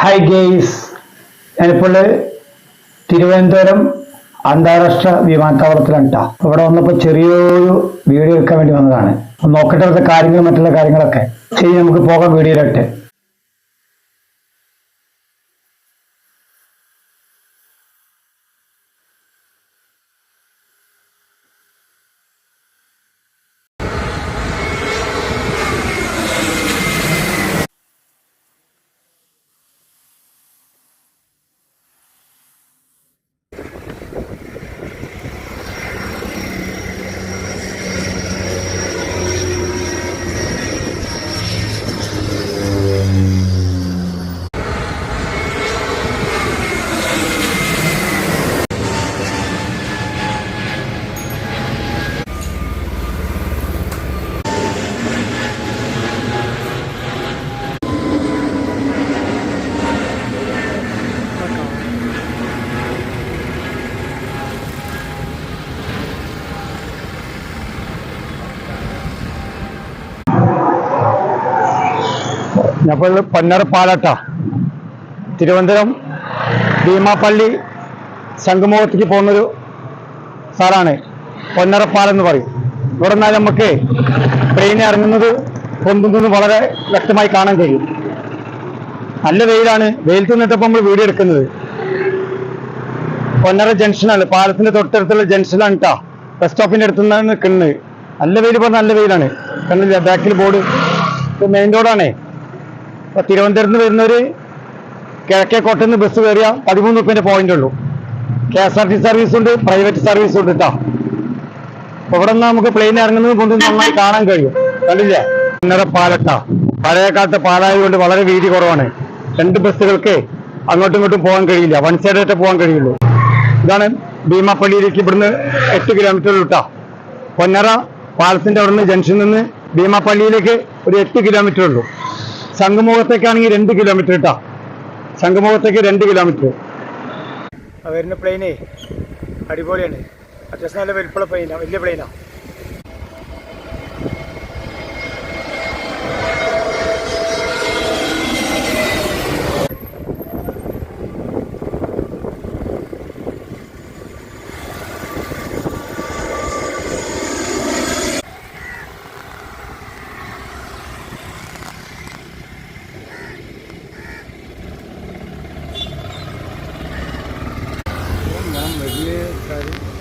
Hi guys ഞാനിപ്പോൾ തിരുവനന്തപുരം അന്താരാഷ്ട്ര വിമാനത്താവളത്തിലാണ് കേട്ടോ ഇവിടെ വന്നപ്പോൾ ചെറിയൊരു വീഡിയോ എടുക്കാൻ വേണ്ടി വന്നതാണ്. നോക്കട്ടെ കാര്യങ്ങളും മറ്റുള്ള കാര്യങ്ങളൊക്കെ. ശരി നമുക്ക് പോകാം വീഡിയോയിലോട്ട്. ഞാനിപ്പോൾ പൊന്നറപ്പാലട്ട തിരുവനന്തപുരം ഭീമാപ്പള്ളി ശംഖുമുഖത്തേക്ക് പോകുന്നൊരു സ്ഥലമാണ്. പൊന്നറപ്പാലം എന്ന് പറയും. ഇവിടെ നിന്നാൽ നമുക്ക് ട്രെയിൻ ഇറങ്ങുന്നത് പൊന്തുന്നത് വളരെ വ്യക്തമായി കാണാൻ കഴിയും. നല്ല വെയിലാണ്. വെയിലത്ത് നിന്നിട്ടപ്പോൾ നമ്മൾ വീഡിയോ എടുക്കുന്നത്. പൊന്നറ ജംഗ്ഷനാണ് പാലത്തിന്റെ തൊട്ടടുത്തുള്ള ജംഗ്ഷനാണ് കേട്ടോ ബസ് സ്റ്റോപ്പിന്റെ അടുത്ത് നിന്നാണ് നിൽക്കുന്നത് നല്ല വെയിൽ പറഞ്ഞാൽ നല്ല വെയിലാണ്. കണ്ടില്ല? ബാക്കിൽ ബോർഡ് മെയിൻ റോഡാണേ തിരുവനന്തപുരത്ത് നിന്ന് വരുന്നവര് കിഴക്കേക്കോട്ടയിൽ നിന്ന് ബസ് കയറിയ പതിമൂന്ന് റുപ്യന്റെ പോയിന്റ് ഉള്ളൂ. K S R T service ഉണ്ട് പ്രൈവറ്റ് സർവീസ് ഉണ്ട് കേട്ടോ ഇവിടെ നിന്ന് നമുക്ക് പ്ലെയിൻ ഇറങ്ങുന്നത് കൊണ്ട് നന്നായി കാണാൻ കഴിയും. കണ്ടില്ലേ? ഇന്നലെ പാലട്ട പഴയ കാലത്തെ പാലായതുകൊണ്ട് വളരെ വീതി കുറവാണ്. രണ്ട് ബസ്സുകൾക്ക് അങ്ങോട്ടും ഇങ്ങോട്ടും പോകാൻ കഴിയില്ല. വൺ സൈഡായിട്ട് പോകാൻ കഴിയുള്ളൂ. ഇതാണ് ഭീമാപ്പള്ളിയിലേക്ക് ഇവിടുന്ന് എട്ട് കിലോമീറ്റർ കിട്ടാ പൊന്നറ പാലത്തിന്റെ അവിടുന്ന് ജംഗ്ഷനിൽ നിന്ന് ഭീമാപ്പള്ളിയിലേക്ക് ഒരു എട്ട് കിലോമീറ്റർ ഉള്ളൂ. ശംഖുമുഖത്തേക്കാണെങ്കിൽ രണ്ട് കിലോമീറ്റർ കേട്ടോ ശംഖുമുഖത്തേക്ക് രണ്ട് കിലോമീറ്റർ വരുന്ന പ്ലെയിനേ അടിപൊളിയാണ്. അത്യാവശ്യം നല്ല വലിപ്പുള്ള പ്ലെയിനാണ് വലിയ പ്ലെയിനാണ് ये सारी